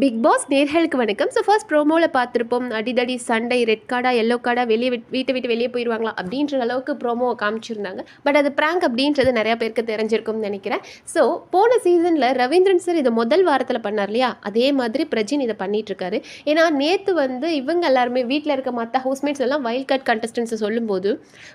Big pass நேர்களுக்கு வணக்கம். So first ப்ரோமோவில் பார்த்துருப்போம். அடிதடி சண்டை ரெட் கார்டா எல்லோ கார்டா வெளியே விட்- வீட்டை விட்டு வெளியே போயிடுவாங்களா அப்படின்ற அளவுக்கு ப்ரோமோ காமிச்சிருந்தாங்க. பட் அது ப்ராங்க் அப்படின்றது நிறைய பேருக்கு தெரிஞ்சிருக்கும்னு நினைக்கிறேன். ஸோ போன சீசனில் ரவீந்திரன் சார் இதை முதல் வாரத்தில் பண்ணார் இல்லையா? அதே மாதிரி பிரஜின் இதை பண்ணிட்டு இருக்காரு ஏன்னா நேற்று வந்து இவங்க எல்லாருமே வீட்டில் இருக்க மற்ற ஹவுஸ்மேட்ஸ் எல்லாம் வைல்ட் கார்ட் கண்டஸ்டன்ஸை சொல்லும்போது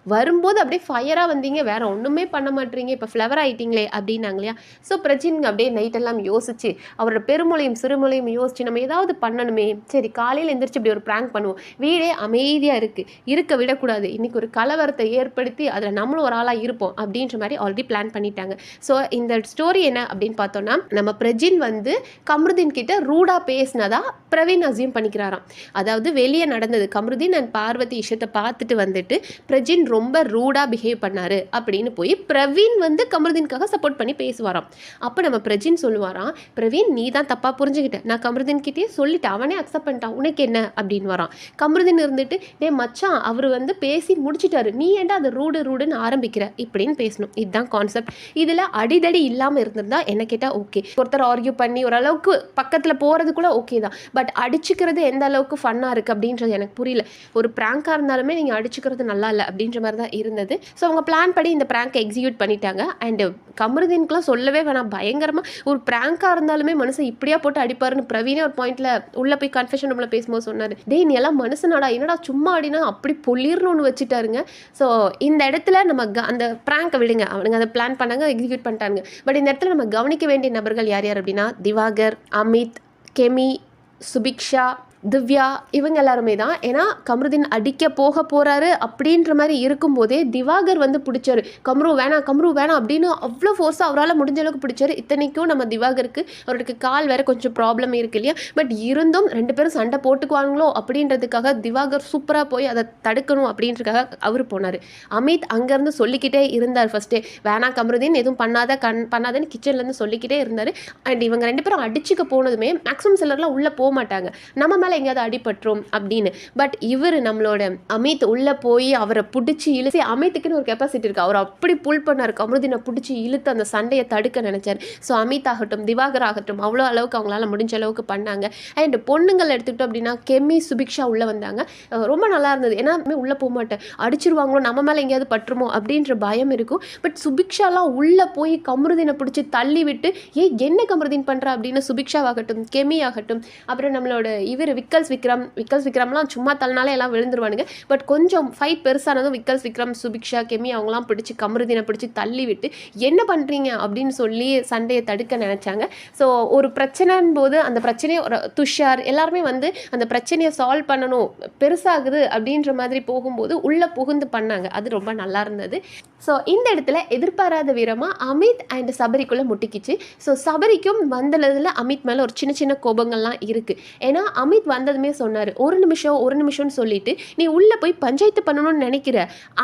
வரும்போது அப்படியே ஃபயராக வந்தீங்க. வேற ஒன்றுமே பண்ண மாட்டீங்க இப்போ ஃப்ளவர் ஆகிட்டீங்களே அப்படின்னாங்க இல்லையா? ஸோ பிரஜின் அப்படியே நைட் எல்லாம் யோசிச்சு அவரோட பெருமொழியும் சிறுமொழியும் யோசிச்சு நம்ம ஏதாவது பண்ணணுமே. சரி காலையில் எந்திரிச்சு இப்படி ஒரு ப்ராங்க் பண்ணுவோம். வீடே அமைதியாக இருக்குது இருக்க விடக்கூடாது. இன்றைக்கி ஒரு கலவரத்தை ஏற்படுத்தி அதில் நம்மளும் ஒரு ஆளாக இருப்போம் அப்படின்ற மாதிரி ஆல்ரெடி பிளான் பண்ணிட்டாங்க. ஸோ இந்த ஸ்டோரி என்ன அப்படின்னு பார்த்தோன்னா நம்ம பிரஜின் வந்து கமருதீன் கிட்ட ரூடாக பேசினதா பிரவீன் அசியூம் பண்ணிக்கிறாராம். அதாவது வெளியே நடந்தது கமருதீன் அண்ட் பார்வதி விஷயத்தை பார்த்துட்டு வந்துட்டு பிரஜின் ரொம்ப ரூடாக பிஹேவ் பண்ணாரு அப்படின்னு போய் பிரவீன் வந்து கமருதீனுக்காக சப்போர்ட் பண்ணி பேசுவாராம். அப்போ நம்ம பிரஜின் சொல்லுவாராம் பிரவீன் நீ தான் தப்பாக புரிஞ்சுக்கிட்ட நான் கமருதீன் கிட்டேயே சொல்லிட்டு அவனே அக்செப்ட் பண்ணிட்டான். உனக்கு என்ன? அப்படின்னு வரான். கமருதீன் இருந்துட்டு டே மச்சான் அவர் வந்து பேசி முடிச்சிட்டாரு. நீ ஏன்டா அது ரூடு ரூடுன்னு ஆரம்பிக்கிற? இப்படின்னு பேசணும். இதுதான் கான்செப்ட் இதில் அடிதடி இல்லாமல் இருந்திருந்தா என்ன கேட்டால் ஓகே. ஒருத்தர் ஆர்கியூ பண்ணி ஓரளவுக்கு பக்கத்தில் போகிறது கூட ஓகே தான். பட் அடிச்சுக்கிறது எந்த அளவுக்கு ஃபன்னாக இருக்குது அப்படின்றது எனக்கு புரியல. ஒரு ப்ராங்காக இருந்தாலுமே நீங்கள் அடிச்சுக்கிறது நல்லா இல்லை அப்படின்ற மாதிரி தான் இருந்தது. ஸோ அவங்க பிளான் படி இந்த ப்ராங்கை எக்ஸிக்யூட் பண்ணிட்டாங்க. அண்டு கமருதீனுக்குலாம் சொல்லவே வேணாம். பயங்கரமாக ஒரு ப்ராங்காக இருந்தாலுமே மனுஷன் இப்படியா போட்டு அடிப்பாருன்னு பிரவீனே ஒரு பாயிண்ட்ல உள்ளே போய் கன்ஃபெஷன் நம்மள பேசும்போது சொன்னார். டேய் நீ எல்லாம் மனுஷனாடா என்னடா சும்மா அப்படின்னா அப்படி பொல்லிர்னு ஒன்று வச்சுட்டாருங்க. ஸோ இந்த இடத்துல நம்ம க அந்த பிராங்கை விடுங்க. அவனுங்க அதை பிளான் பண்ணாங்க எக்ஸிக்யூட் பண்ணிட்டாங்க பட் இந்த இடத்துல நம்ம கவனிக்க வேண்டிய நபர்கள் யார் யார் அப்படின்னா திவாகர் அமித் கெமி சுபிக்ஷா திவ்யா இவங்க எல்லாருமே தான். ஏன்னா கம்ருதீன் அடிக்க போக போகிறாரு அப்படின்ற மாதிரி இருக்கும்போதே திவாகர் வந்து பிடிச்சாரு. கம்ரு வேணாம் கம்ரு வேணாம் அப்படின்னு அவ்வளோ ஃபோர்ஸாக அவரால் முடிஞ்ச அளவுக்கு பிடிச்சாரு. இத்தனைக்கும் நம்ம திவாகருக்கு அவருக்கு கால் வேறு கொஞ்சம் ப்ராப்ளம் இருக்கு இல்லையா? பட் இருந்தும் ரெண்டு பேரும் சண்டை போட்டுக்குவாங்களோ அப்படின்றதுக்காக திவாகர் சூப்பராக போய் அதை தடுக்கணும் அப்படின்றதுக்காக அவர் போனார். அமித் அங்கேருந்து சொல்லிக்கிட்டே இருந்தார் ஃபஸ்ட்டே வேணாம் கம்ருதீன் எதுவும் பண்ணாத கண் பண்ணாதன்னு கிச்சன்லேருந்து சொல்லிக்கிட்டே இருந்தார். அண்ட் இவங்க ரெண்டு பேரும் அடிச்சுக்க போனதுமே மேக்ஸிமம் சிலர்லாம் உள்ளே போக மாட்டாங்க. நம்ம மேலே எங்கேயாவது அடிபட்டுரும் அப்படின்னு. பட் இவர் நம்மளோட அமித் உள்ளே போய் அவரை பிடிச்சி இழுத்து அமித்துக்குன்னு ஒரு கெப்பாசிட்டி இருக்குது அவர் அப்படி புல் பண்ணார். கமருதினை பிடிச்சி இழுத்து அந்த சண்டையை தடுக்க நினச்சார். ஸோ அமித் ஆகட்டும் திவாகர் ஆகட்டும் அவ்வளோ அளவுக்கு அவங்களால முடிஞ்ச அளவுக்கு பண்ணாங்க. அண்ட் பொண்ணுங்கள் எடுத்துக்கிட்டோம் அப்படின்னா கெமி சுபிக்ஷா உள்ளே வந்தாங்க. ரொம்ப நல்லா இருந்தது. ஏன்னா உள்ளே போக மாட்டேன். அடிச்சிருவாங்களோ நம்ம மேலே எங்கேயாவது பட்டுருமோ அப்படின்ற பயம் இருக்கும். பட் சுபிக்ஷாலாம் உள்ளே போய் கமருதினை பிடிச்சி தள்ளி விட்டு ஏ என்ன கமருதீன் பண்ணுறா அப்படின்னு சுபிக்ஷாவாகட்டும் கெமி ஆகட்டும் அப்புறம் நம்மளோட இவர் விக்கல்ஸ் விக்ரம் விக்கல்ஸ் விக்ரம்லாம் சும்மா தள்ளினாலே எல்லாம் விழுந்துருவானுங்க. பட் கொஞ்சம் ஃபைட் பெருசானதும் விக்கல்ஸ் விக்ரம் சுபிக்ஷா கெமி அவங்களாம் பிடிச்சி கமருதினை பிடிச்சி தள்ளி விட்டு என்ன பண்ணுறீங்க அப்படின்னு சொல்லி சண்டையை தடுக்க நினச்சாங்க. ஸோ ஒரு பிரச்சனைன் போது அந்த பிரச்சனையை ஒரு துஷார் எல்லாருமே வந்து அந்த பிரச்சனையை சால்வ் பண்ணணும் பெருசாகுது அப்படின்ற மாதிரி போகும்போது உள்ளே புகுந்து பண்ணாங்க. அது ரொம்ப நல்லா இருந்தது. ஸோ இந்த இடத்துல எதிர்பாராத வீரமாக அமித் அண்ட் சபரிக்குள்ளே முட்டிக்கிச்சு. ஸோ சபரிக்கும் வந்ததில் அமித் மேலே ஒரு சின்ன சின்ன கோபங்கள்லாம் இருக்குது ஏன்னா அமித் வந்ததுமே சொன்னார் ஒரு நிமிஷம் ஒரு நிமிஷம்னு சொல்லிட்டு நீ உள்ளே போய் பஞ்சாயத்து பண்ணணும்னு நினைக்கிற.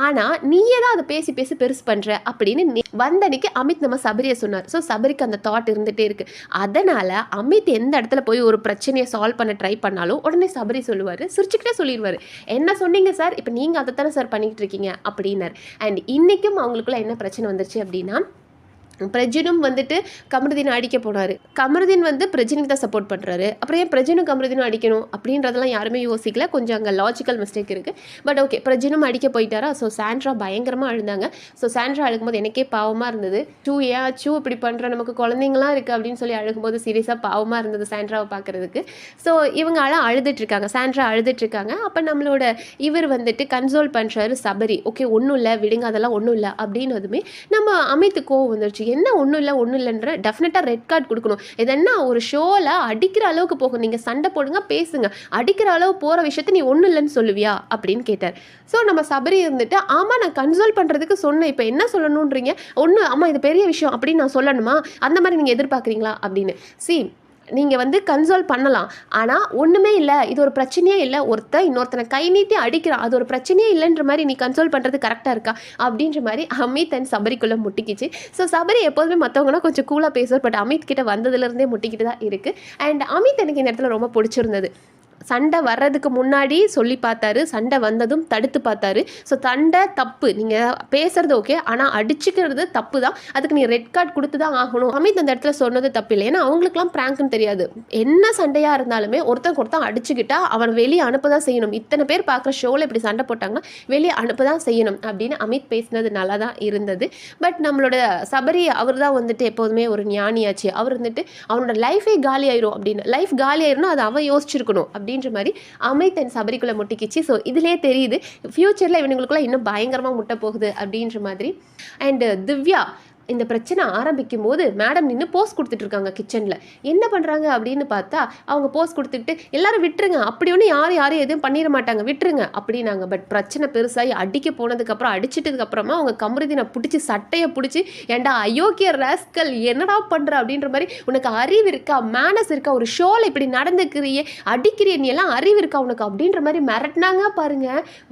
ஆனால் நீயே தான் அதை பேசி பேசி பெருசு பண்ணுற அப்படின்னு வந்தனைக்கு வந்த அன்னைக்கு அமித் நம்ம சபரியை சொன்னார். ஸோ சபரிக்கு அந்த தாட் இருந்துகிட்டே இருக்குது அதனால் அமித் எந்த இடத்துல போய் ஒரு பிரச்சனையை சால்வ் பண்ண ட்ரை பண்ணாலும் உடனே சபரி சொல்லுவார் சிரிச்சுக்கிட்டே சொல்லிடுவார் என்ன சொன்னீங்க சார்? இப்போ நீங்கள் அதை தானே சார் பண்ணிக்கிட்டு இருக்கீங்க? அப்படின்னார். அண்ட் இன்றைக்கி வரைக்கும் அவங்களுக்குள்ள என்ன பிரச்சனை வந்துருச்சு அப்படின்னா பிரஜினும் வந்துட்டு கமருதீனை அடிக்க போனார் கமருதீன் வந்து பிரஜினுக்கு தான் சப்போர்ட் பண்ணுறாரு அப்புறம் ஏன் பிரஜினும் கமருதீனும் அடிக்கணும் அப்படின்றதெல்லாம் யாருமே யோசிக்கல. கொஞ்சம் அங்கே லாஜிக்கல் மிஸ்டேக் இருக்குது பட் ஓகே பிரஜினும் அடிக்க போயிட்டாரா? ஸோ சாண்ட்ரா பயங்கரமாக அழுந்தாங்க. ஸோ சாண்ட்ரா அழுகும்போது எனக்கே பாவமாக இருந்தது. சூ ஏன் சூ இப்படி பண்ணுற நமக்கு குழந்தைங்களாம் இருக்குது அப்படின்னு சொல்லி அழுகும்போது சீரியஸாக பாவமாக இருந்தது சாண்ட்ராவை பார்க்குறதுக்கு. ஸோ இவங்க அழ அழுதுட்டுருக்காங்க சாண்ட்ரா அழுதுட்டுருக்காங்க அப்போ நம்மளோட இவர் வந்துட்டு கன்சோல் பண்ணுறாரு சபரி. ஓகே ஒன்றும் இல்லை விடுங்க அதெல்லாம் ஒன்றும் இல்லை அப்படின்னதுமே நம்ம அமித்து கோவம் வந்துருச்சு. என்ன ஒன்றும் இல்லை ஒன்றும் இல்லைன்ற டெஃபினட்டாக ரெட் கார்டு கொடுக்கணும். இது என்ன ஒரு ஷோவில் அடிக்கிற அளவுக்கு போகும் நீங்கள் சண்டை போடுங்க பேசுங்க. அடிக்கிற அளவு போகிற விஷயத்த நீ ஒன்றும் இல்லைன்னு சொல்லுவியா? அப்படின்னு கேட்டார். ஸோ நம்ம சபரி இருந்துட்டு ஆமாம் நான் கன்சோல் பண்ணுறதுக்கு சொன்னேன். இப்போ என்ன சொல்லணுன்றீங்க ஒன்று ஆமாம் இது பெரிய விஷயம் அப்படின்னு நான் சொல்லணுமா? அந்த மாதிரி நீங்கள் எதிர்பார்க்குறீங்களா? அப்படின்னு. சி நீங்கள் வந்து கன்சோல் பண்ணலாம். ஆனால் ஒன்றுமே இல்லை. இது ஒரு பிரச்சனையே இல்லை. ஒருத்தன் இன்னொருத்தனை கை நீட்டி அடிக்கிறான் அது ஒரு பிரச்சனையே இல்லைன்ற மாதிரி நீ கன்சோல் பண்ணுறது கரெக்டாக இருக்கா? அப்படின்ற மாதிரி அமித் அண்ட் சபரிக்குள்ளே முட்டிக்கிச்சு. ஸோ சபரி எப்போதுமே மற்றவங்கன்னா கொஞ்சம் கூலாக பேசுவார். பட் அமித் கிட்ட வந்ததுலேருந்தே முட்டிக்கிட்டு தான் இருக்குது அண்ட் அமித் எனக்கு இந்த இடத்துல ரொம்ப பிடிச்சிருந்தது. சண்டை வர்றதுக்கு முன்னாடி சொல்லி பார்த்தாரு சண்டை வந்ததும் தடுத்து பார்த்தாரு. ஸோ சண்டை தப்பு. நீங்கள் பேசுறது ஓகே ஆனால் அடிச்சுக்கிறது தப்பு தான் அதுக்கு நீ ரெட் கார்டு கொடுத்து தான் ஆகணும். அமித் அந்த இடத்துல சொன்னது தப்பு இல்லை ஏன்னா அவங்களுக்குலாம் பிராங்க்னு தெரியாது. என்ன சண்டையாக இருந்தாலுமே ஒருத்தன் ஒருத்தன் அடிச்சுக்கிட்டா அவன் வெளியே அனுப்ப தான் செய்யணும். இத்தனை பேர் பார்க்குற ஷோவில் இப்படி சண்டை போட்டாங்கன்னா வெளியே அனுப்ப தான் செய்யணும் அப்படின்னு அமித் பேசினது நல்லா தான் இருந்தது. பட் நம்மளோட சபரி அவர் தான் வந்துட்டு எப்போதுமே ஒரு ஞானியாச்சு. அவர் வந்துட்டு அவனோட லைஃபே காலி ஆயிரும் அப்படின்னு. லைஃப் காலி ஆயிரும்னா அதை அவன் யோசிச்சிருக்கணும் அப்படின்ற மாதிரி அமை தன் சபரிக்குள்ளே முட்டிக்கிச்சு. ஸோ இதுலேயே தெரியுது ஃப்யூச்சரில் இவனுங்களுக்குள்ள இன்னும் பயங்கரமாக முட்டை போகுது அப்படின்ற மாதிரி. அண்டு திவ்யா இந்த பிரச்சனை ஆரம்பிக்கும் போது மேடம் நின்று போஸ்ட் கொடுத்துட்டு இருக்காங்க கிச்சனில் என்ன பண்ணுறாங்க அப்படின்னு பார்த்தா அவங்க போஸ்ட் கொடுத்துட்டு எல்லாரும் விட்டுருங்க அப்படி ஒன்று யாரும் யாரும் எதுவும் பண்ணிட மாட்டாங்க விட்டுருங்க அப்படின்னாங்க. பட் பிரச்சனை பெருசாகி அடிக்க போனதுக்கப்புறம் அடிச்சிட்டதுக்கப்புறமா அவங்க கமருதினை பிடிச்சி சட்டையை பிடிச்சி ஏன்டா அயோக்கிய ராஸ்கல் என்னடா பண்ணுற அப்படின்ற மாதிரி உனக்கு அறிவு இருக்கா மேனஸ் இருக்கா ஒரு ஷோவில் இப்படி நடந்துக்கிறியே அடிக்கிறிய நீ எல்லாம் அறிவு இருக்கா உனக்கு அப்படின்ற மாதிரி மிரட்டினாங்க பாருங்க.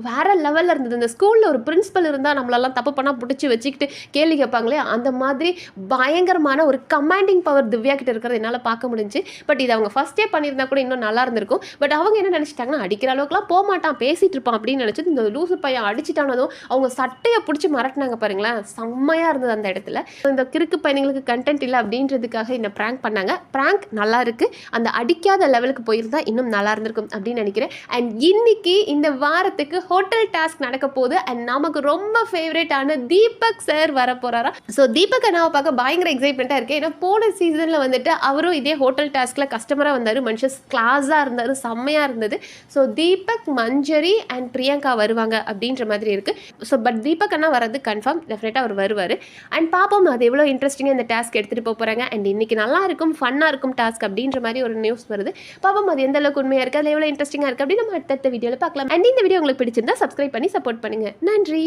வேற லெவலில் இருந்தது. இந்த ஸ்கூலில் ஒரு பிரின்ஸிபல் இருந்தால் நம்மளெல்லாம் தப்பு பண்ணால் பிடிச்சி வச்சுக்கிட்டு கேள்வி கேட்பாங்களே அந்த மாதிரி பயங்கரமான ஒரு கமாண்டிங் பவர் திவ்யா கிட்ட இருக்கிறது என்னால் பார்க்க முடிஞ்சு. பட் இது அவங்க ஃபஸ்ட்டே பண்ணியிருந்தா கூட இன்னும் நல்லா இருந்திருக்கும். பட் அவங்க என்ன நினச்சிட்டாங்கன்னா அடிக்கிற அளவுக்குலாம் போக மாட்டான் பேசிகிட்டு இருப்பான் அப்படின்னு நினச்சது. இந்த லூசு பையன் அடிச்சிட்டானதும் அவங்க சட்டையை பிடிச்சி மிரட்டினாங்க பாருங்களேன். செம்மையாக இருந்தது அந்த இடத்துல. இந்த கிறுக்கு பையனுங்களுக்கு கண்டென்ட் இல்லை அப்படின்றதுக்காக என்ன ப்ராங்க் பண்ணாங்க. ப்ராங்க் நல்லா இருக்குது அந்த அடிக்காத லெவலுக்கு போயிருந்தா இன்னும் நல்லா இருந்திருக்கும் அப்படின்னு நினைக்கிறேன். அண்ட் இன்னைக்கு இந்த வாரத்துக்கு ஹோட்டல் டாஸ்க் நடக்க போகுது. அண்ட் நமக்கு ரொம்ப ஃபேவரேட்டான தீபக் சார் வர போகிறாரா ஸோ தீபக் அண்ணாவை பார்க்க பயங்கர எக்ஸைட்மெண்ட்டாக இருக்கேன் ஏன்னா போன சீசனில் வந்துட்டு அவரும் இதே ஹோட்டல் டாஸ்கில் கஸ்டமராக வந்தார். மனுஷன் கிளாஸாக இருந்தார் செம்மையாக இருந்தது. ஸோ தீபக் மஞ்சரி அண்ட் பிரியங்கா வருவாங்க அப்படின்ற மாதிரி இருக்குது ஸோ பட் தீபக் அண்ணா வர்றது கன்ஃபார்ம் டெஃபினட்டாக அவர் வருவார். அண்ட் பார்ப்போம் அது எவ்வளோ இன்ட்ரெஸ்டிங்காக இந்த டாஸ்க் எடுத்துகிட்டு போக போகிறாங்க அண்ட் இன்னைக்கு நல்லா இருக்கும் ஃபன்னாக இருக்கும் டாஸ்க் அப்படின்ற மாதிரி ஒரு நியூஸ் வருது. பார்ப்போம் அது எந்த அளவுக்கு உண்மையாக இருக்குது அது எவ்வளோ இன்ட்ரெஸ்டிங்காக இருக்குது அப்படின்னு நம்ம அடுத்த வீடியோவில் பார்க்கலாம். அண்ட் இந்த வீடியோ உங்களுக்கு பிடிச்சிருந்தா சப்ஸ்கிரைப் பண்ணி சப்போர்ட் பண்ணுங்கள் நன்றி!